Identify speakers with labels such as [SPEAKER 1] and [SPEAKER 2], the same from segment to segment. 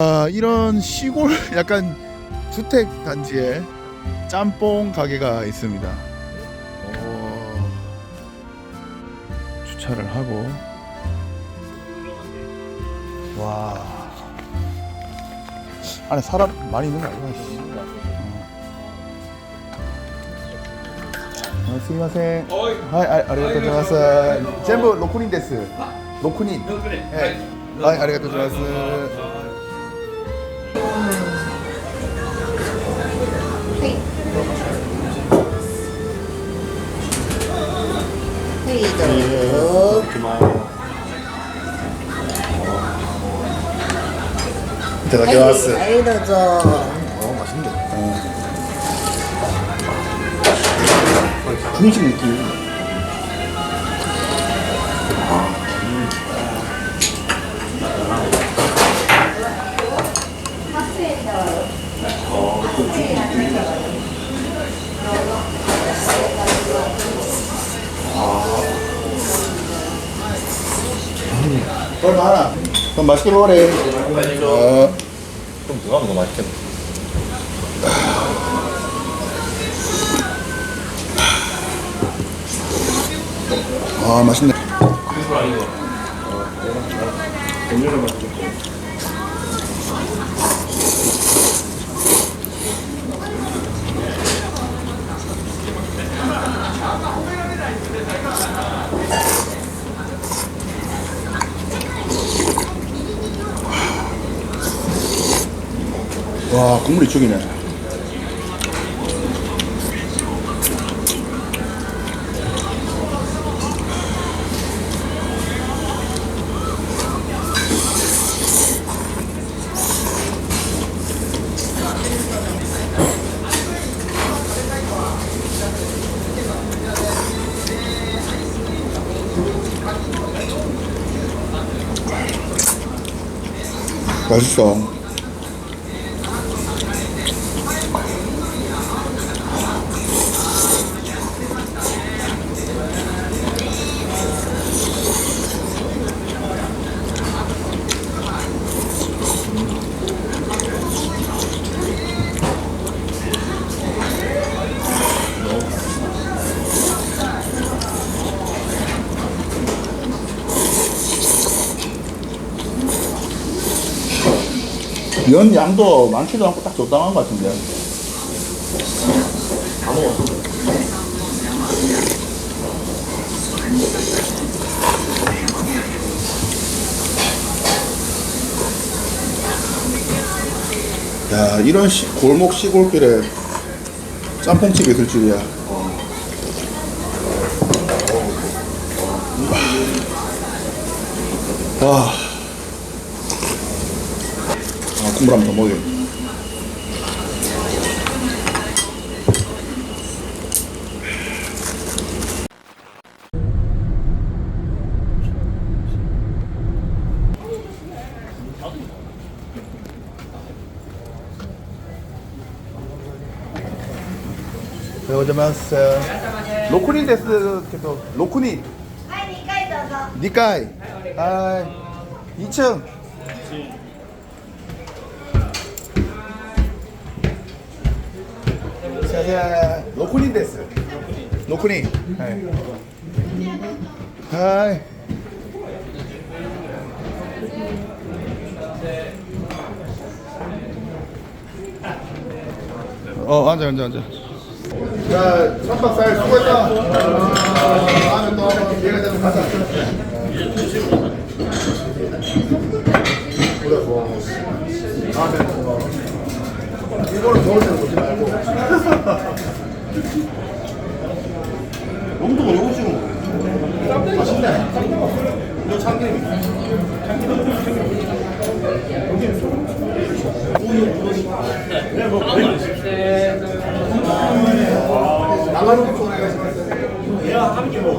[SPEAKER 1] 아, 이런 시골 약간 주택 단지에 짬뽕 가게가 있습니다. 오, 주차를 하고 와 안에 사람 많이 있는 거 아니야? 씨. 어. 하이, 아, 고자이마스. は 제가 겨왔어.
[SPEAKER 2] 아이도 저.
[SPEAKER 1] 어 맛있네. 중식 느낌. 얼마나? 그럼 맛있게 먹으래.
[SPEAKER 3] 좀 누가 거 맛있겠다.
[SPEAKER 1] 아 맛있네. 와 국물이 죽이네. 맛있어. 면 양도 많지도 않고 딱 적당한 것 같은데.
[SPEAKER 3] 다 먹었어.
[SPEAKER 1] 야 이런 시, 골목 시골길에 짬뽕집이 있을 줄이야. 와. 아, 국물 한번 더 먹어요. 안녕하세요. 로쿠니 데스 계속
[SPEAKER 2] 로쿠니. 니카이
[SPEAKER 1] 니카이 2층 자 로쿠닌 데스 로쿠닌 하이 하이. 어 앉아 앉아 앉아. 자 3박 4일 수고했다. 다음에 또 기회가 되면 가자. 그래 뭐 다음에 뭐 더울 때는 오지 말고
[SPEAKER 3] 용도가 요거 찍은 거.
[SPEAKER 1] 맛있네
[SPEAKER 3] 이거 참기름.
[SPEAKER 1] 나가는 거 내가 싶었어 나가는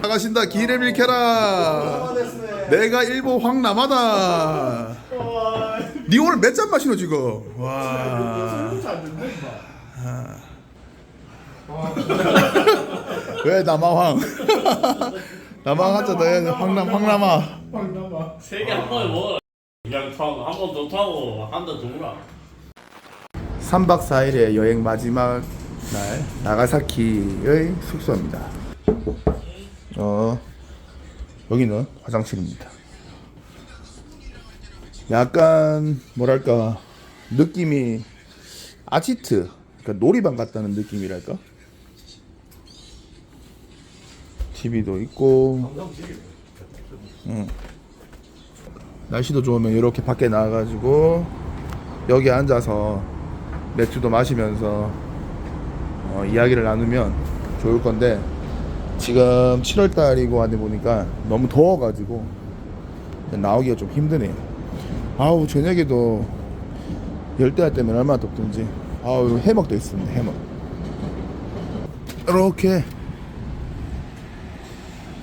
[SPEAKER 1] 나가신다 기름 일켜라. 내가 일보 황남하다. 니 오늘 몇 잔 마시노 지금? 와. 왜 남아황? 남아황 한잔 더 해야지 황남 황남아.
[SPEAKER 4] 세 개 한 번에 먹어. 그냥 타고 한 번 더 타고 한번더 돌아.
[SPEAKER 1] 3박 4일의 여행 마지막 날 나가사키의 숙소입니다. 어 여기는 화장실입니다. 약간 뭐랄까 느낌이 아지트 그러니까 놀이방 같다는 느낌이랄까. TV도 있고, 응. 날씨도 좋으면 이렇게 밖에 나와가지고 여기 앉아서 맥주도 마시면서 어, 이야기를 나누면 좋을 건데 지금 7월 달이고 하다 보니까 너무 더워가지고 나오기가 좀 힘드네요. 아우 저녁에도 열대야 때문에 얼마나 덥던지 아우 해먹도 있습니다 해먹. 이렇게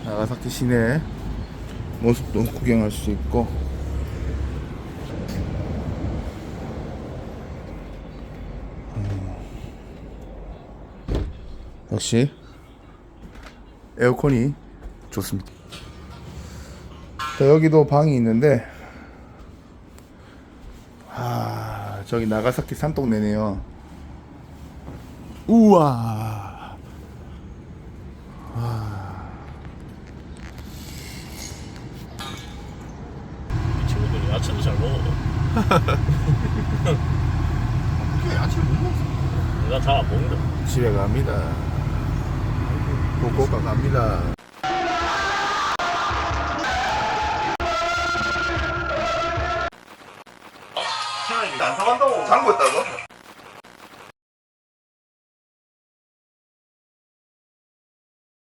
[SPEAKER 1] 나가사키 시내 모습도 구경할 수 있고 역시 에어컨이 좋습니다. 자, 여기도 방이 있는데 아 저기 나가사키 산동네네요. 우와
[SPEAKER 4] 이 친구들이 야채도 잘 먹어. 내가 잘 안 먹는다.
[SPEAKER 1] 집에 갑니다. 고고가 갑니다.
[SPEAKER 3] 안 사간다고.
[SPEAKER 1] 장고 있다